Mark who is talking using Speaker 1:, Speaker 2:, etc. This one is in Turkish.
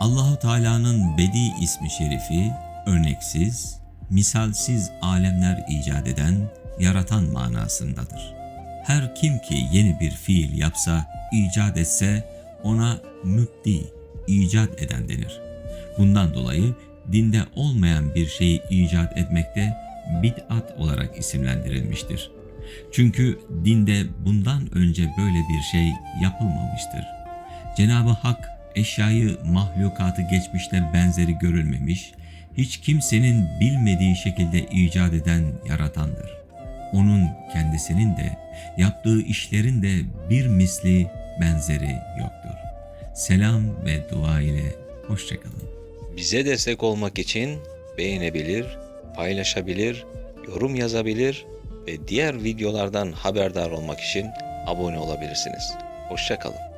Speaker 1: Allahu Teala'nın Bedi ismi şerifi örneksiz, misalsiz alemler icat eden, yaratan manasındadır. Her kim ki yeni bir fiil yapsa, icat etse ona mübdi, icat eden denir. Bundan dolayı dinde olmayan bir şeyi icat etmekte bid'at olarak isimlendirilmiştir. Çünkü dinde bundan önce böyle bir şey yapılmamıştır. Cenab-ı Hak eşyayı mahlukatı geçmişte benzeri görülmemiş, hiç kimsenin bilmediği şekilde icat eden yaratandır. Onun kendisinin de yaptığı işlerin de bir misli benzeri yoktur. Selam ve dua ile hoşçakalın.
Speaker 2: Bize destek olmak için beğenebilir, paylaşabilir, yorum yazabilir ve diğer videolardan haberdar olmak için abone olabilirsiniz. Hoşçakalın.